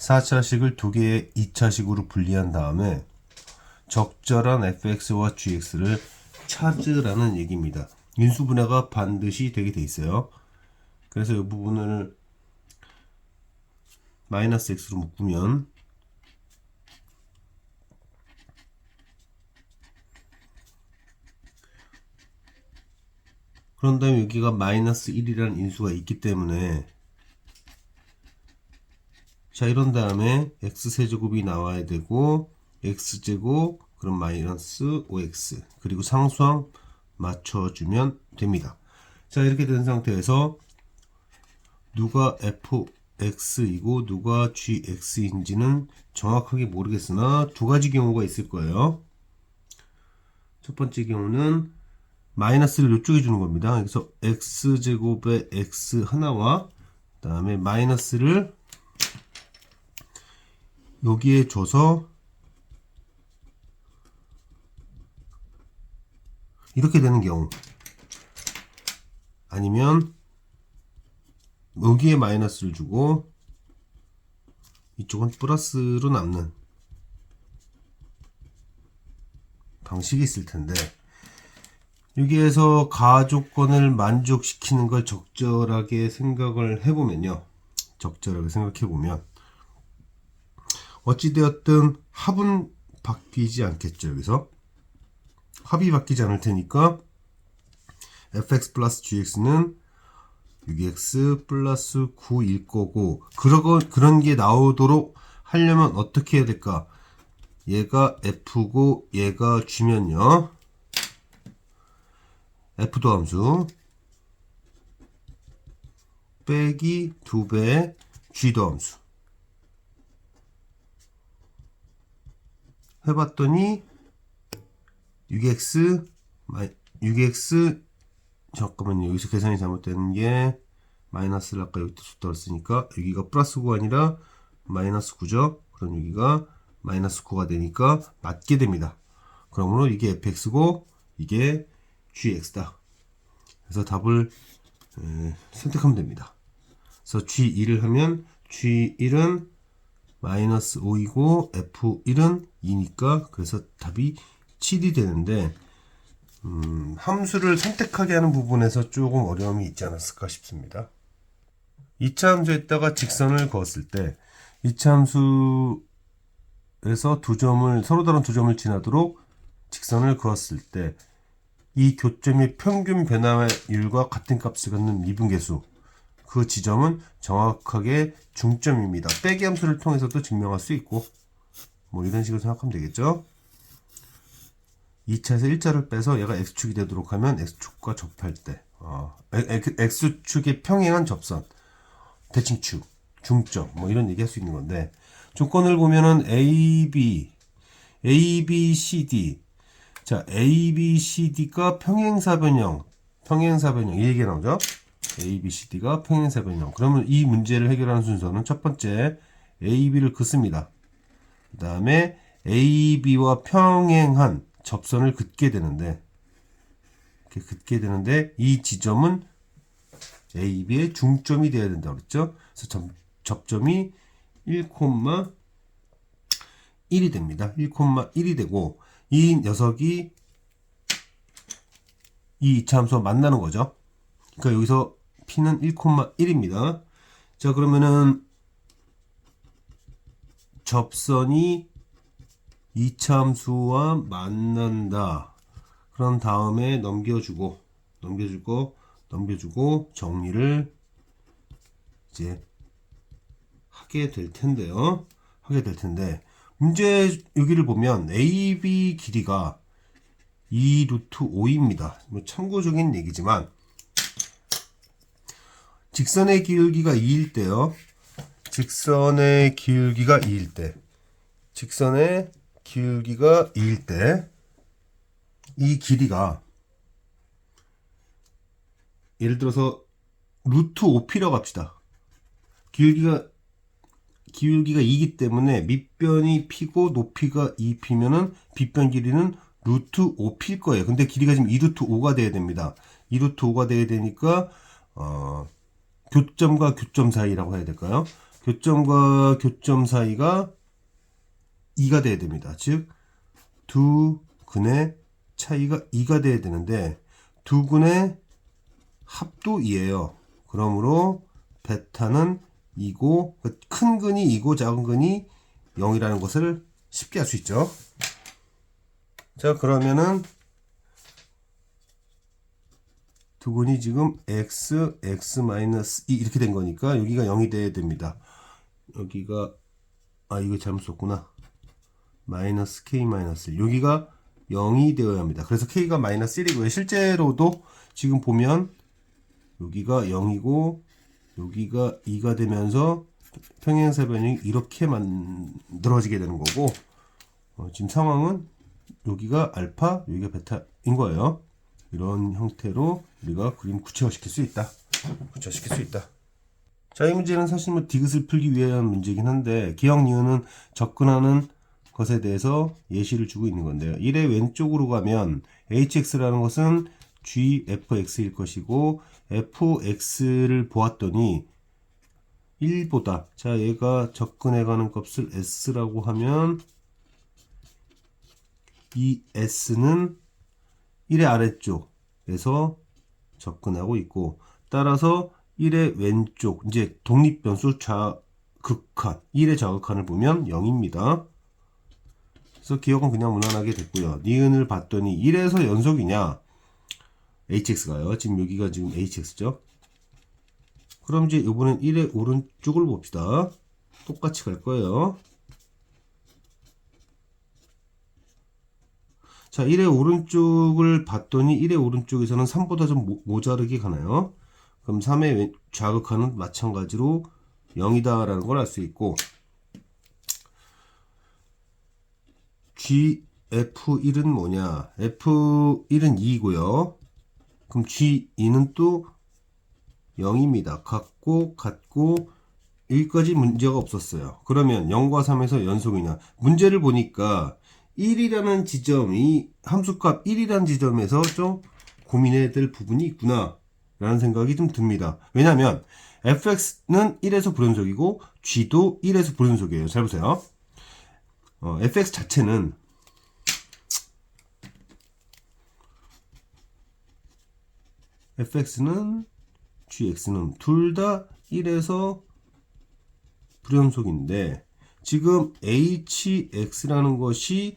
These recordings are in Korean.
4차식을 두 개의 2차식으로 분리한 다음에 적절한 fx와 gx를 찾으라는 얘기입니다. 인수분해가 반드시 되게 돼 있어요. 그래서 이 부분을 마이너스 x로 묶으면 그런 다음에 여기가 마이너스 1이라는 인수가 있기 때문에 자 이런 다음에 x세제곱이 나와야 되고 x제곱 그럼 마이너스 5x 그리고 상수항 맞춰주면 됩니다. 자 이렇게 된 상태에서 누가 fx이고 누가 gx인지는 정확하게 모르겠으나 두 가지 경우가 있을 거예요. 첫 번째 경우는 마이너스를 이쪽에 주는 겁니다. 그래서 x제곱의 x 하나와 그 다음에 마이너스를 여기에 줘서 이렇게 되는 경우 아니면 여기에 마이너스를 주고 이쪽은 플러스로 남는 방식이 있을 텐데 여기에서 가조건을 만족시키는 걸 적절하게 생각을 해보면요. 적절하게 생각해보면 어찌되었든 합은 바뀌지 않겠죠 여기서. 합이 바뀌지 않을 테니까 fx 플러스 gx는 6x 플러스 9일 거고 그런 그런 게 나오도록 하려면 어떻게 해야 될까? 얘가 f고 얘가 g면요. f도 함수 빼기 2배 g도 함수 해봤더니 6x 6x 잠깐만요. 여기서 계산이 잘못되는 게 마이너스를 아까 여기다 줬다 그랬으니까 여기가 플러스 9가 아니라 마이너스 9죠. 그럼 여기가 마이너스 9가 되니까 맞게 됩니다. 그러므로 이게 fx고 이게 gx다. 그래서 답을 에, 선택하면 됩니다. 그래서 g2를 하면 g1은 마이너스 5이고 f1은 2니까 그래서 답이 7이 되는데 음, 함수를 선택하게 하는 부분에서 조금 어려움이 있지 않았을까 싶습니다. 2차 함수에다가 직선을 그었을 때 2차 함수에서 두 점을 서로 다른 두 점을 지나도록 직선을 그었을 때 이 교점의 평균 변화율과 같은 값을 갖는 미분계수 그 지점은 정확하게 중점입니다. 빼기 함수를 통해서도 증명할 수 있고 뭐 이런 식으로 생각하면 되겠죠. 2차에서 1자를 빼서 얘가 x축이 되도록 하면 x축과 접할 때 어, x축의 평행한 접선 대칭축 중점 뭐 이런 얘기 할 수 있는 건데 조건을 보면은 a, b, a, b, c, d. 자 a, b, c, d가 평행사변형 평행사변형 이 얘기 나오죠? A, b, c, d가 평행사변형. 그러면 이 문제를 해결하는 순서는 첫 번째 a, b를 긋습니다 그 다음에 a, b와 평행한 접선을 긋게 되는데 이렇게 긋게 되는데 이 지점은 A, B의 중점이 되어야 된다고 그랬죠. 그래서 점, 접점이 1,1이 됩니다. 1,1이 되고 이 녀석이 이 이차함수와 만나는 거죠. 그러니까 여기서 P는 1,1입니다. 자 그러면은 접선이 이참수와 만난다. 그런 다음에 넘겨주고, 넘겨주고, 넘겨주고, 정리를 이제 하게 될 텐데요. 하게 될 텐데, 문제 여기를 보면 AB 길이가 2 루트 5입니다. 뭐 참고적인 얘기지만, 직선의 기울기가 2일 때요. 직선의 기울기가 2일 때. 직선의 기울기가 2일 때 이 길이가 예를 들어서 루트 5p라고 합시다. 기울기가 기울기가 2이기 때문에 밑변이 p고 높이가 2p면은 빗변 길이는 루트 5p일 거예요. 근데 길이가 지금 2루트 5가 돼야 됩니다. 2루트 5가 돼야 되니까 어, 교점과 교점 사이라고 해야 될까요? 교점과 교점 사이가 2가 돼야 됩니다. 즉, 두 근의 차이가 2가 돼야 되는데, 두 근의 합도 2예요. 그러므로 베타는 2고, 큰 근이 2고 작은 근이 0이라는 것을 쉽게 알수 있죠. 자, 그러면은 두 근이 지금 x, x 마이너스 2 이렇게 된 거니까 여기가 0이 돼야 됩니다. 여기가 아 이거 잘못 썼구나. 마이너스 k 마이너스 1. 여기가 0이 되어야 합니다. 그래서 k가 마이너스 1이고요. 실제로도 지금 보면 여기가 0이고 여기가 2가 되면서 평행사변이 이렇게 만들어지게 되는 거고 어, 지금 상황은 여기가 알파, 여기가 베타인 거예요. 이런 형태로 우리가 그림 구체화시킬 수 있다. 구체화시킬 수 있다. 자, 이 문제는 사실 뭐 디귿을 풀기 위한 문제긴 한데 기억 니은은 접근하는 것에 대해서 예시를 주고 있는 건데요. 1의 왼쪽으로 가면 hx라는 것은 gfx일 것이고 fx를 보았더니 1보다 자 얘가 접근해가는 값을 s라고 하면 이 s는 1의 아래쪽에서 접근하고 있고 따라서 1의 왼쪽 이제 독립변수 좌극한 1의 좌극한을 보면 0입니다. 그래서 기억은 그냥 무난하게 됐고요. 니은을 봤더니 1에서 연속이냐 hx가요. 지금 여기가 지금 hx죠. 그럼 이제 이번엔 1의 오른쪽을 봅시다. 똑같이 갈 거예요. 자, 1의 오른쪽을 봤더니 1의 오른쪽에서는 3보다 좀 모, 모자르게 가나요? 그럼 3의 좌극하는 마찬가지로 0이다라는 걸 알 수 있고 GF1은 뭐냐? F1은 2고요. 그럼 G2는 또 0입니다. 같고 같고 1까지 문제가 없었어요. 그러면 0과 3에서 연속이냐? 문제를 보니까 1이라는 지점이 함수값 1이라는 지점에서 좀 고민해야 될 부분이 있구나 라는 생각이 좀 듭니다. 왜냐하면 fx는 1에서 불연속이고 g도 1에서 불연속이에요. 잘 보세요. 어, fx 자체는 fx는 gx는 둘 다 1에서 불연속인데 지금 hx라는 것이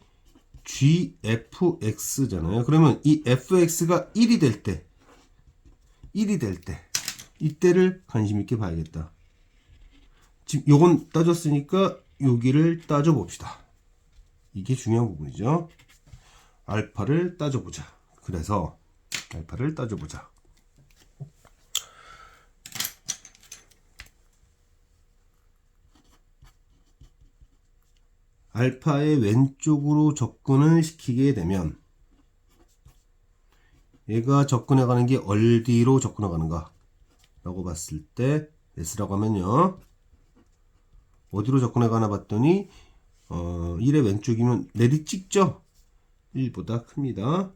gfx잖아요. 그러면 이 fx가 1이 될 때, 1이 될 때, 이때를 관심 있게 봐야겠다. 지금 요건 따졌으니까 여기를 따져봅시다. 이게 중요한 부분이죠. 알파를 따져보자. 그래서 알파를 따져보자. 알파의 왼쪽으로 접근을 시키게 되면 얘가 접근해가는 게 어디로 접근해가는가? 라고 봤을 때 S라고 하면요. 어디로 접근해가나 봤더니 어, 1의 왼쪽이면 내리 찍죠? 1보다 큽니다.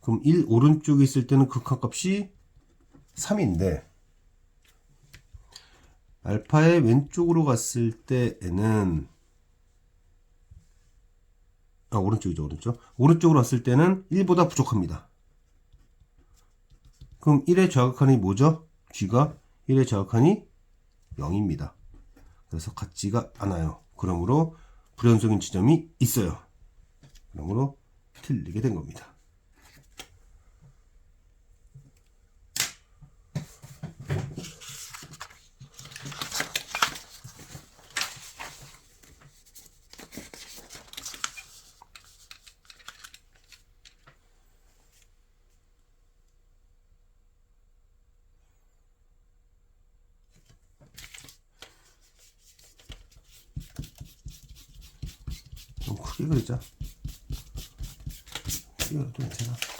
그럼 1 오른쪽에 있을 때는 극한값이 3인데 알파의 왼쪽으로 갔을 때에는 아 오른쪽이죠 오른쪽. 오른쪽으로 갔을 때는 1보다 부족합니다. 그럼 1의 좌극한이 뭐죠? G가 1의 좌극한이 0입니다. 그래서 같지가 않아요. 그러므로 불연속인 지점이 있어요. 그러므로 틀리게 된 겁니다 그리자. 크게 그려도 괜찮아.